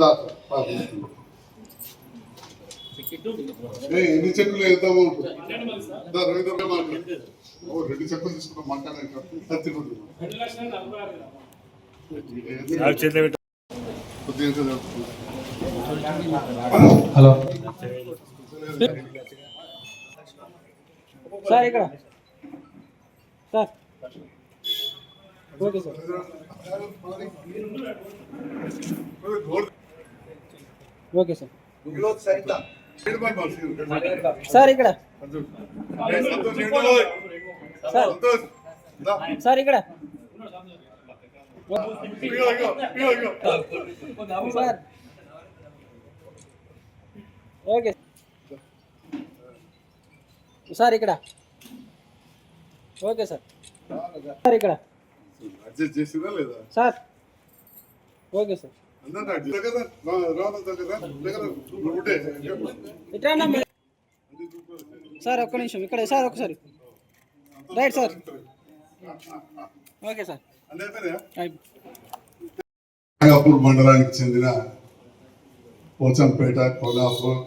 దాత పాప. ఏ, ఎన్ని చెక్కులు వేద్దాము? రవీంద్ర. ఓ రెండు చెక్కులు తీసుకున్నాం మాట్లాడే తిరుగుతున్నాం కొద్దిగా చదువుతున్నాం. హలో. సార్ ఇక్కడ. Sir. Okay sir. Okay sir. Sir ఇక్కడ. సార్. సార్ ఇక్కడ. సార్. ఓకే. సార్ ఇక్కడ. Okay sir. సార్ ఇక్కడ. అడ్జస్ట్ చేసిందా లేదా? సార్. Okay sir. సార్ ఒక్క నిమిషం ఇక్కడ సార్ ఒకసారి right sir. Okay sir. Nagpur మండలానికి చెందిన పోచంపేట కోలాపూర్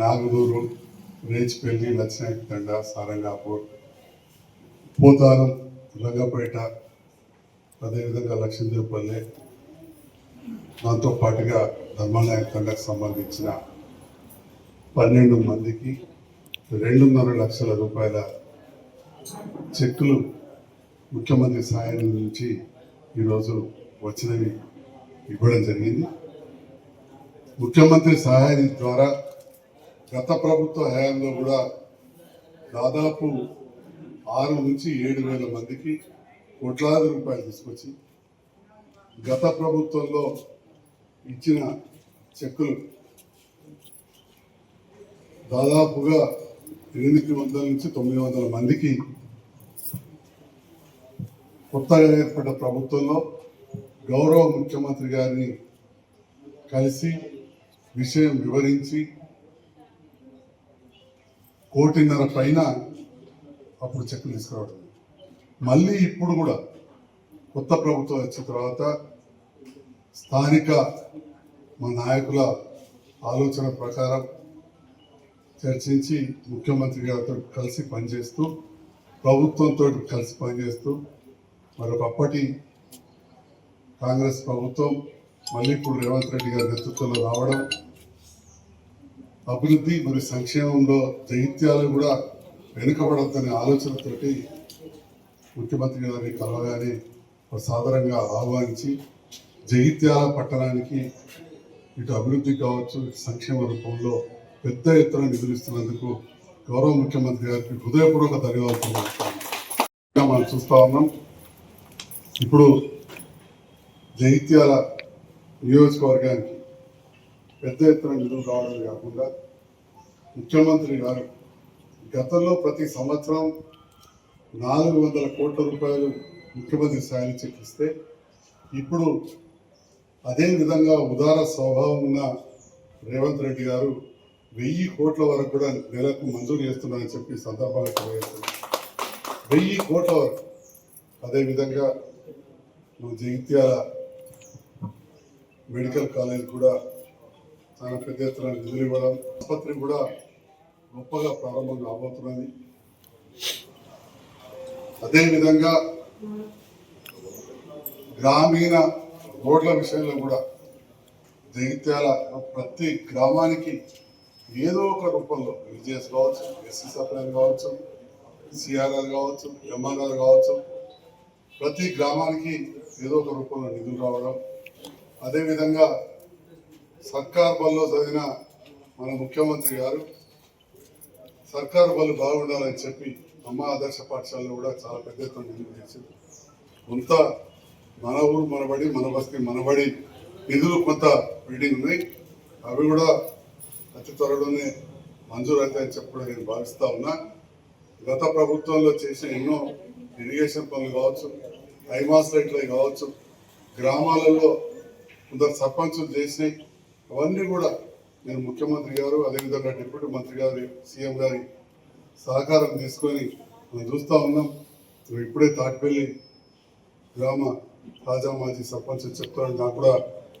నాగదూరు రేచిపల్లి లక్ష్మీతండ సారంగాపూర్ పోతారం రంగపేట అదేవిధంగా లక్ష్మీదేవపల్లి దాంతో పాటుగా ధర్మనాయక తండకు సంబంధించిన పన్నెండు మందికి రెండున్నర లక్షల రూపాయల చెక్కులు ముఖ్యమంత్రి సాయం నుంచి ఈరోజు వచ్చినవి ఇవ్వడం జరిగింది. ముఖ్యమంత్రి సహాయం ద్వారా గత ప్రభుత్వ హయాంలో కూడా దాదాపు ఆరు నుంచి ఏడు వేల మందికి కోట్లాది రూపాయలు తీసుకొచ్చి గత ప్రభుత్వంలో ఇచ్చిన చెక్కులు దాదాపుగా ఎనిమిది వందల నుంచి తొమ్మిది వందల మందికి కొత్తగా ఏర్పడ్డ ప్రభుత్వంలో గౌరవ ముఖ్యమంత్రి గారిని కలిసి విషయం వివరించి కోటిన్నర పైన అప్పుడు చెక్కులు తీసుకురావడం. మళ్ళీ ఇప్పుడు కూడా కొత్త ప్రభుత్వం వచ్చిన తర్వాత స్థానిక మా నాయకుల ఆలోచన ప్రకారం చర్చించి ముఖ్యమంత్రి గారితో కలిసి పనిచేస్తూ ప్రభుత్వంతో కలిసి పనిచేస్తూ మరొకప్పటి కాంగ్రెస్ ప్రభుత్వం మళ్ళీ ఇప్పుడు రేవంత్ రెడ్డి గారి నేతృత్వంలో రావడం అభివృద్ధి మరియు సంక్షేమంలో జైత్యాలు కూడా వెనుకబడద్దనే ఆలోచనతోటి ముఖ్యమంత్రి గారిని కలవగానే సాధారణంగా ఆహ్వానించి జగిత్యాల పట్టణానికి ఇటు అభివృద్ధి కావచ్చు సంక్షేమ రూపంలో పెద్ద ఎత్తున నిధులు ఇస్తున్నందుకు గౌరవ ముఖ్యమంత్రి గారికి హృదయపూర్వక ధన్యవాదాలు మనం చూస్తా ఉన్నాం. ఇప్పుడు జగిత్యాల నియోజకవర్గానికి పెద్ద ఎత్తున నిధులు రావడం కాకుండా ముఖ్యమంత్రి గారు గతంలో ప్రతి సంవత్సరం నాలుగు వందల కోట్ల రూపాయలు ముఖ్యమంత్రి స్థాయిని చెక్కిస్తే ఇప్పుడు అదే విధంగా ఉదార స్వభావం ఉన్న రేవంత్ రెడ్డి గారు వెయ్యి కోట్ల వరకు కూడా నెలకు మంజూరు చేస్తున్నారని చెప్పి ఈ తెలియజేస్తున్నారు వెయ్యి కోట్ల వరకు. అదేవిధంగా మన జగిత్యాల మెడికల్ కాలేజ్ కూడా చాలా పెద్ద ఎత్తున నిధులు ఇవ్వడం ఆసుపత్రి కూడా గొప్పగా ప్రారంభం కాబోతున్నది. అదేవిధంగా గ్రామీణ రోడ్ల విషయంలో కూడా జగిత్యాల ప్రతి గ్రామానికి ఏదో ఒక రూపంలో విజయస్ కావచ్చు ఎస్సీ సప్లైన్ కావచ్చు సిఆర్ఆర్ కావచ్చు ఎంఆర్ఆర్ కావచ్చు ప్రతి గ్రామానికి ఏదో ఒక రూపంలో నిధులు రావడం అదేవిధంగా సర్కార్ బల్లో చదివిన మన ముఖ్యమంత్రి గారు సర్కారు బళ్ళు బాగుండాలని చెప్పి అమ్మ ఆదర్శ పాఠశాలలో కూడా చాలా పెద్ద ఎత్తున నిధులు చేసింది కొంత మన ఊరు మనబడి మన బస్తీ మనబడి నిధులు కొంత బిల్డింగ్ ఉన్నాయి. అవి కూడా అతి త్వరలోనే మంజూరు అవుతాయని చెప్పడం నేను భావిస్తా ఉన్నా. గత ప్రభుత్వంలో చేసిన ఎన్నో ఇరిగేషన్ పనులు కావచ్చు హైమాస్ లైట్లు కావచ్చు గ్రామాలలో కొందరు సర్పంచులు చేసినాయి అవన్నీ కూడా నేను ముఖ్యమంత్రి గారు అదేవిధంగా డిప్యూటీ మంత్రి గారి సీఎం గారి సహకారం తీసుకొని మనం చూస్తూ ఉన్నాం. ఇప్పుడే తాటిపల్లి గ్రామ తాజా మాజీ సర్పంచ్ చెప్తాను నాకు కూడా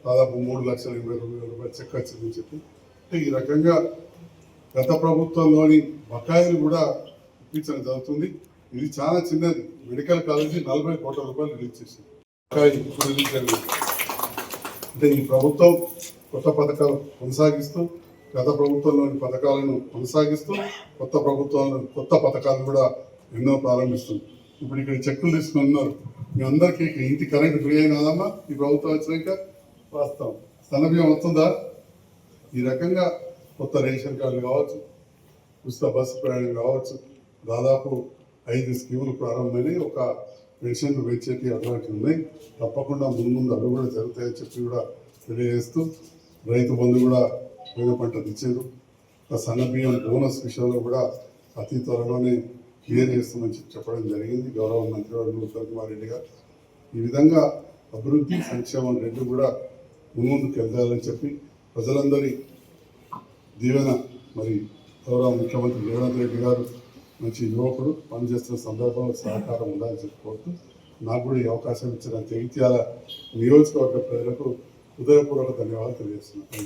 దాదాపు మూడు లక్షల ఎనభై రెండు వేల రూపాయలు చెక్ వచ్చిందని చెప్పి. అంటే ఈ రకంగా గత ప్రభుత్వంలోని బకాయిలు కూడా ఇప్పించడం జరుగుతుంది. ఇది చాలా చిన్నది. మెడికల్ కాలేజీ నలభై కోట్ల రూపాయలు రిలీజ్ చేసింది. బకాయి ఇప్పుడు రిలీజ్ అంటే ఈ ప్రభుత్వం కొత్త పథకాలు కొనసాగిస్తూ గత ప్రభుత్వంలోని పథకాలను కొనసాగిస్తూ కొత్త ప్రభుత్వాలను కొత్త పథకాలు కూడా ఎన్నో ప్రారంభిస్తుంది. ఇప్పుడు ఇక్కడ చెక్కులు తీసుకుని ఉన్నారు. మీ అందరికీ ఇంటి కరెంట్ ఫ్రీ అయిన కాదమ్మా? ఈ ప్రభుత్వం వచ్చినాక వాస్తవం. సన్నబియ్యం వస్తుందా? ఈ రకంగా కొత్త రేషన్ కార్డులు కావచ్చు ఉచిత బస్సు ప్రయాణం కావచ్చు దాదాపు ఐదు స్కీములు ప్రారంభమైనవి ఒక పెన్షన్ పెంచేటి అటువంటి ఉన్నాయి. తప్పకుండా ముందు ముందు అవి కూడా జరుగుతాయని చెప్పి కూడా తెలియజేస్తూ రైతు బంధు కూడా పోయిన పంట ఇచ్చారు సన్న బియ్యం బోనస్ విషయంలో కూడా అతి త్వరలోనే క్లియర్ చేస్తామని చెప్పడం జరిగింది. గౌరవ మంత్రి వారు ఉత్తమ్ కుమార్ రెడ్డి గారు. ఈ విధంగా అభివృద్ధి సంక్షేమం రెండు కూడా ముందుకు వెళ్తారని చెప్పి ప్రజలందరి దీవెన మరి గౌరవ ముఖ్యమంత్రి రేవంత్ రెడ్డి గారు మంచి యువకుడు పనిచేస్తున్న సందర్భంలో సహకారం ఉండాలని చెప్పి నాకు కూడా ఈ అవకాశం ఇచ్చిన జగిత్యాల నియోజకవర్గ ప్రజలకు హృదయపూర్వక ధన్యవాదాలు తెలియజేస్తున్నాను.